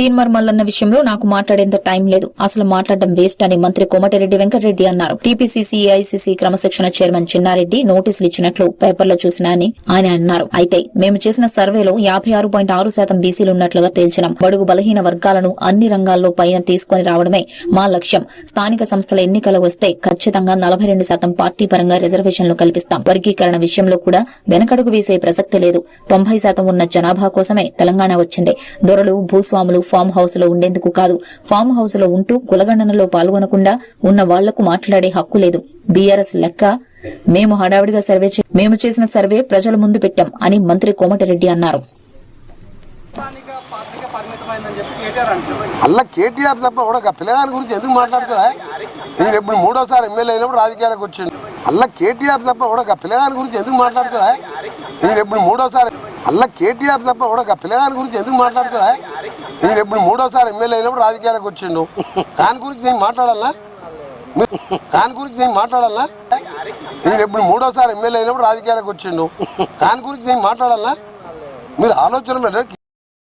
తీన్మర్ మల్లన్న విషయంలో నాకు మాట్లాడేంత టైం లేదు. అసలు మాట్లాడడం వేస్ట్ అని మంత్రి కోమటిరెడ్డి వెంకటరెడ్డి అన్నారు. టీపీసీసీ ఏఐసీసీ క్రమశిక్షణ చైర్మన్ చిన్నారెడ్డి నోటీసులు ఇచ్చినట్లు పేపర్లో చూసినా అని ఆయన అన్నారు. అయితే మేము చేసిన సర్వేలో యాభై ఆరు పాయింట్ ఆరు శాతం బీసీలు ఉన్నట్లుగా తేల్చినాం. బడుగు బలహీన వర్గాలను అన్ని రంగాల్లో పైన తీసుకొని రావడమే మా లక్ష్యం. స్థానిక సంస్థల ఎన్నికలు వస్తే ఖచ్చితంగా నలభై రెండు శాతం పార్టీ పరంగా రిజర్వేషన్లు కల్పిస్తాం. వర్గీకరణ విషయంలో కూడా వెనకడుగు వేసే ప్రసక్తి లేదు. తొంభై శాతం ఉన్న జనాభా కోసమే తెలంగాణ వచ్చింది. దొరలు భూస్వాములు ఫామ్ హౌస్లో ఉండేందుకు కాదు. ఫామ్ హౌస్లో ఉంటూ కులగణనలో పాల్గొనకుండా ఉన్న వాళ్ళకు మాట్లాడే హక్కు లేదు. బీఆర్ఎస్ లెక్క మేము హడావిడిగా సర్వే మేము చేసిన సర్వే ప్రజల ముందు పెట్టాం అని మంత్రి కోమటిరెడ్డి అన్నారు. అలా కేటీఆర్ తప్ప కూడా పిల్లగాని గురించి ఎందుకు మాట్లాడుతారా నేను ఇప్పుడు మూడోసారి ఎమ్మెల్యే అయినప్పుడు రాజకీయాలకు వచ్చిండు. అలా కేటీఆర్ తప్ప కూడా పిల్లగాని గురించి ఎందుకు మాట్లాడుతారా నేను ఇప్పుడు మూడోసారి అలా కేటీఆర్ తప్ప కూడా పిల్లగాని గురించి ఎందుకు మాట్లాడతారా? నేను ఇప్పుడు మూడోసారి ఎమ్మెల్యే అయినప్పుడు రాజకీయాలకు వచ్చిండు. దాని గురించి నేను మాట్లాడాలా మీ- దాని గురించి నేను మాట్లాడాలా నేను ఇప్పుడు మూడోసారి ఎమ్మెల్యే అయినప్పుడు రాజకీయాలకు వచ్చిండు. దాని గురించి నేను మాట్లాడాలా మీరు ఆలోచన